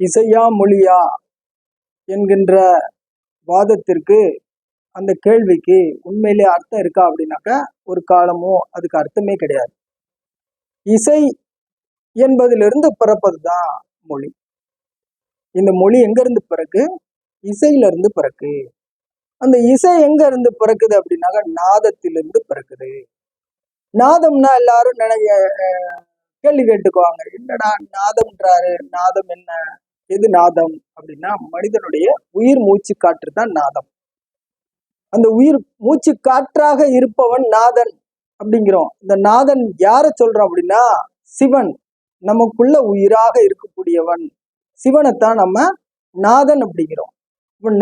இசையா மொழியா என்கின்ற வாதத்திற்கு அந்த கேள்விக்கு உண்மையிலே அர்த்தம் இருக்கா அப்படின்னாக்கா ஒரு காலமோ அதுக்கு அர்த்தமே கிடையாது. இசை என்பதிலிருந்து பிறப்பது தான் மொழி. இந்த மொழி எங்கேருந்து பிறகு இசையிலிருந்து பிறக்கு. அந்த இசை எங்க இருந்து பிறக்குது அப்படின்னாக்கா நாதத்திலிருந்து பிறக்குது. நாதம்னா எல்லாரும் நினைக்க கேள்வி கேட்டுக்குவாங்க. என்னடா நாதம்ன்றாரு? நாதம் என்ன? எது நாதம் அப்படின்னா மனிதனுடைய உயிர் மூச்சு காற்று தான் நாதம். அந்த உயிர் மூச்சு காற்றாக இருப்பவன் நாதன் அப்படிங்கிறோம். இந்த நாதன் யாரை சொல்றோம் அப்படின்னா சிவன். நமக்குள்ள உயிராக இருக்கக்கூடியவன். சிவனைத்தான் நம்ம நாதன் அப்படிங்கிறோம்.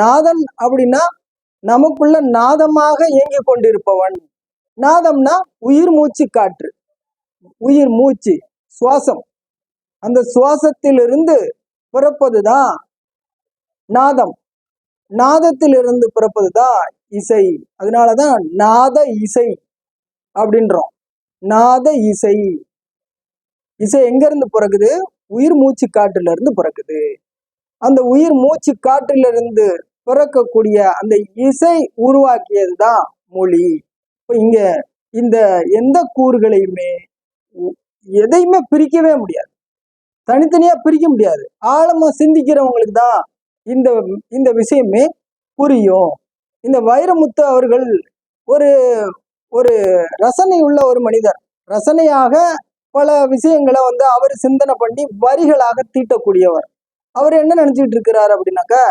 நாதன் அப்படின்னா நமக்குள்ள நாதமாக இயங்கி கொண்டிருப்பவன். நாதம்னா உயிர் மூச்சு காற்று உயிர் மூச்சு சுவாசம். அந்த சுவாசத்திலிருந்து பிறப்பதுதான் நாதம். நாதத்திலிருந்து பிறப்பதுதான் இசை. அதனாலதான் நாத இசை அப்படின்றோம். நாத இசை. இசை எங்க இருந்து பிறக்குது? உயிர் மூச்சு காற்றுல இருந்து பிறக்குது. அந்த உயிர் மூச்சு காற்றில இருந்து பிறக்கக்கூடிய அந்த இசை உருவாக்கியது தான் மொழி. இப்போ இங்க இந்த எந்த கூறுகளையுமே எதையுமே பிரிக்கவே முடியாது. தனித்தனியா பிரிக்க முடியாது. ஆழமா சிந்திக்கிறவங்களுக்கு தான் இந்த இந்த விஷயமே புரியும். இந்த வைரமுத்து அவர்கள் ஒரு ஒரு ரசனை உள்ள ஒரு மனிதர். ரசனையாக பல விஷயங்களை வந்து அவர் சிந்தனை பண்ணி வரிகளாக தீட்டக்கூடியவர். அவர் என்ன நினச்சிக்கிட்டு இருக்கிறாரு அப்படின்னாக்கா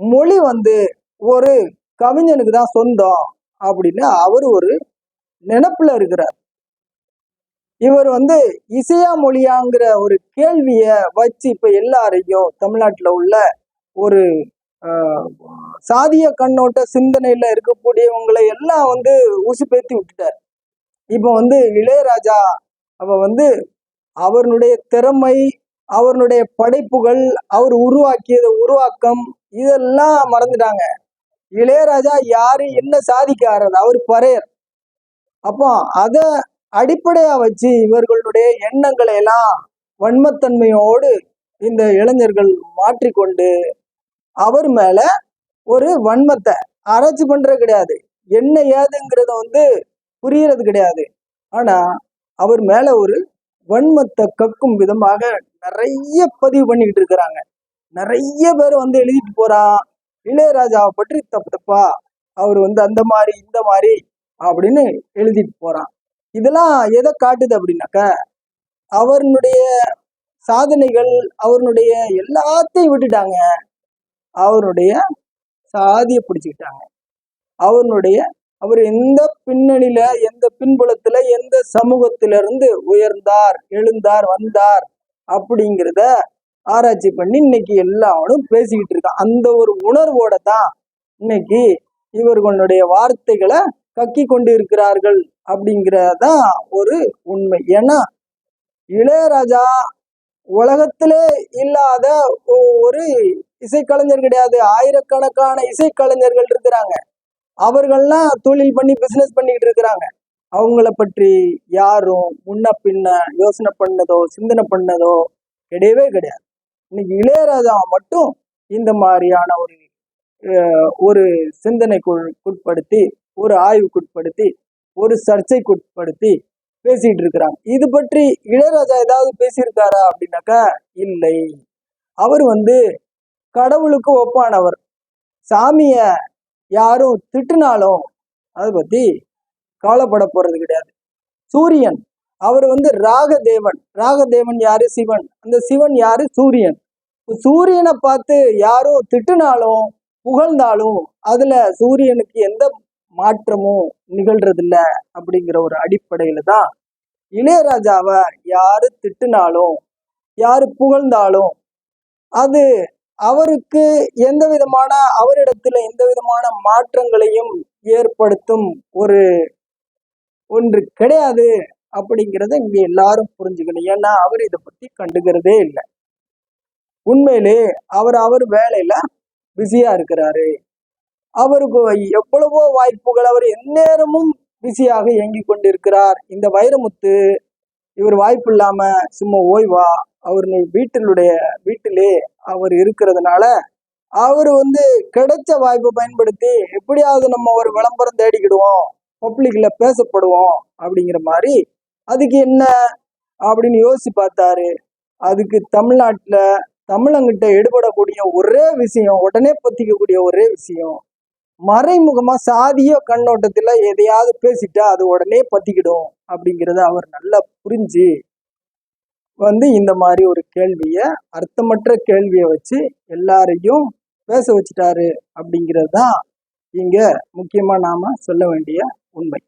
மொழி வந்து ஒரு கவிஞனுக்கு தான் சொந்தம் அப்படின்னு அவர் ஒரு நினப்பில் இருக்கிறார். இவர் வந்து இசையா மொழியாங்கிற ஒரு கேள்வியை வச்சு இப்போ எல்லாரையும் தமிழ்நாட்டில் உள்ள ஒரு சாதிய கண்ணோட்ட சிந்தனையில் இருக்கக்கூடியவங்களை எல்லாம் வந்து உசுப்பேத்தி விட்டுட்டார். இப்போ வந்து இளையராஜா அவ வந்து அவருடைய திறமை அவருடைய படைப்புகள் அவர் உருவாக்கியத உருவாக்கம் இதெல்லாம் மறந்துட்டாங்க. இளையராஜா யாரு என்ன சாதிக்காரர் அவர் பறையர். அப்போ அதை அடிப்படையா வச்சு இவர்களுடைய எண்ணங்களை எல்லாம் வன்மத்தன்மையோடு இந்த இளைஞர்கள் மாற்றிக்கொண்டு அவர் மேல ஒரு வன்மத்தை ஆராய்ச்சி பண்றது கிடையாது. என்ன ஏதுங்கிறத வந்து புரியறது கிடையாது. ஆனா அவர் மேல ஒரு வன்மத்தை கக்கும் விதமாக நிறைய பதிவு பண்ணிக்கிட்டு இருக்கிறாங்க. நிறைய பேர் வந்து எழுதிட்டு போறா இளையராஜாவை பற்றி தப்பு தப்பா அவர் வந்து அந்த மாதிரி இந்த மாதிரி அப்படின்னு எழுதிட்டு போறான். இதெல்லாம் எதை காட்டுது அப்படின்னாக்க அவருடைய சாதனைகள் அவருடைய எல்லாத்தையும் விட்டுட்டாங்க. அவருடைய சாதியை பிடிச்சிக்கிட்டாங்க. அவருடைய அவர் எந்த பின்னணியில எந்த பின்புலத்துல எந்த சமூகத்திலிருந்து உயர்ந்தார் எழுந்தார் வந்தார் அப்படிங்கிறத ஆராய்ச்சி பண்ணி இன்னைக்கு எல்லாரும் பேசிக்கிட்டு இருக்கான் அந்த ஒரு உணர்வோட தான் இன்னைக்கு இவர்களுடைய வார்த்தைகளை கக்கி கொண்டு இருக்கிறார்கள் அப்படிங்கிறதான் ஒரு உண்மை. ஏன்னா இளையராஜா உலகத்திலே இல்லாத ஒரு இசைக்கலைஞர் கிடையாது. ஆயிரக்கணக்கான இசைக்கலைஞர்கள் இருக்கிறாங்க. அவர்கள்லாம் தொழில் பண்ணி பிசினஸ் பண்ணிக்கிட்டு இருக்கிறாங்க. அவங்கள பற்றி யாரும் முன்ன பின்ன யோசனை பண்ணதோ சிந்தனை பண்ணதோ கிடையவே கிடையாது. இன்னைக்கு இளையராஜா மட்டும் இந்த மாதிரியான ஒரு ஒரு சிந்தனைக்குள் உட்படுத்தி ஒரு ஆய்வுக்குட்படுத்தி ஒரு சர்ச்சைக்குட்படுத்தி பேசிட்டு இருக்கிறாங்க இது பற்றி இளையராஜா ஏதாவது பேசியிருக்காரா அப்படின்னாக்கா இல்லை. அவர் வந்து கடவுளுக்கு ஒப்பானவர். சாமிய யாரும் திட்டுனாலும் அதை பத்தி கவலைப்பட போறது கிடையாது. சூரியன் அவர் வந்து ராகதேவன். ராகதேவன் யாரு? சிவன். அந்த சிவன் யாரு? சூரியன். சூரியனை பார்த்து யாரும் திட்டுனாலும் புகழ்ந்தாலும் அதுல சூரியனுக்கு எந்த மாற்றமும் நிகழ்றதில்ல அப்படிங்கிற ஒரு அடிப்படையில தான் இளையராஜாவை யாரு திட்டுனாலும் யாரு புகழ்ந்தாலும் அது அவருக்கு எந்த விதமான அவரிடத்துல எந்த விதமான மாற்றங்களையும் ஏற்படுத்தும் ஒரு ஒன்று கிடையாது அப்படிங்கிறத இங்க எல்லாரும் புரிஞ்சுக்கணும். ஏன்னா அவர் இதை பத்தி கண்டுக்கிறதே இல்லை. உண்மையிலே அவர் அவர் வேலையில பிஸியா இருக்கிறாரு. அவருக்கு எவ்வளவோ வாய்ப்புகள் அவர் எந்நேரமும் பிஸியாக இயங்கி கொண்டிருக்கிறார். இந்த வைரமுத்து இவர் வாய்ப்பு இல்லாம சும்மா ஓய்வா? அவர் வீட்டினுடைய வீட்டிலே அவர் இருக்கிறதுனால அவர் வந்து கிடைச்ச வாய்ப்பை பயன்படுத்தி எப்படியாவது நம்ம ஒரு விளம்பரம் தேடிக்கிடுவோம் பப்ளிக்ல பேசப்படுவோம் அப்படிங்கிற மாதிரி அதுக்கு என்ன அப்படின்னு யோசிச்சு பார்த்தாரு. அதுக்கு தமிழ்நாட்டுல தமிழங்கிட்ட எடுபடக்கூடிய ஒரே விஷயம் உடனே பத்திக்கக்கூடிய ஒரே விஷயம் மறைமுகமா சாதிய கண்ணோட்டத்துல எதையாவது பேசிட்டா அது உடனே பத்திக்கிடும் அப்படிங்கிறத அவர் நல்லா புரிஞ்சு வந்து இந்த மாதிரி ஒரு கேள்விய அர்த்தமற்ற கேள்வியை வச்சு எல்லாரையும் பேச வச்சுட்டாரு அப்படிங்கிறது தான் இங்க முக்கியமா நாம சொல்ல வேண்டிய உண்மை.